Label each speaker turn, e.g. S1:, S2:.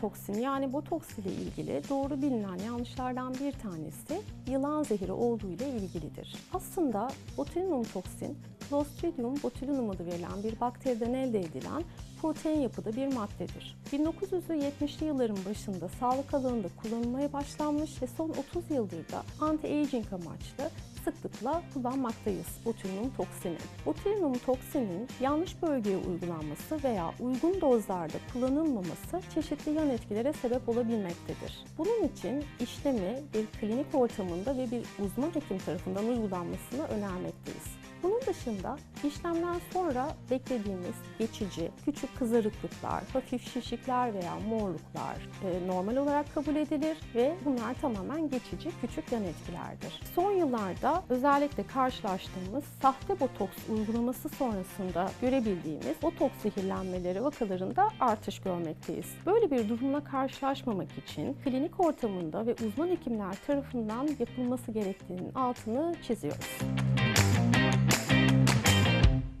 S1: toksin yani botoks ile ilgili doğru bilinen yanlışlardan bir tanesi yılan zehri olduğu ile ilgilidir. Aslında botulinum toksin Clostridium botulinum adı verilen bir bakteriden elde edilen protein yapıda bir maddedir. 1970'li yılların başında sağlık alanında kullanılmaya başlanmış ve son 30 yıldır da anti-aging amaçlı sıklıkla kullanmaktayız botulinum toksini. Botulinum toksinin yanlış bölgeye uygulanması veya uygun dozlarda kullanılmaması çeşitli yan etkilere sebep olabilmektedir. Bunun için işlemi bir klinik ortamında ve bir uzman hekim tarafından uygulanmasını önermekteyiz. Bunun dışında işlemden sonra beklediğimiz geçici küçük kızarıklıklar, hafif şişikler veya morluklar e, normal olarak kabul edilir ve bunlar tamamen geçici küçük yan etkilerdir. Son yıllarda özellikle karşılaştığımız sahte botoks uygulaması sonrasında görebildiğimiz botoks zehirlenmeleri vakalarında artış görmekteyiz. Böyle bir durumla karşılaşmamak için klinik ortamında ve uzman hekimler tarafından yapılması gerektiğinin altını çiziyoruz.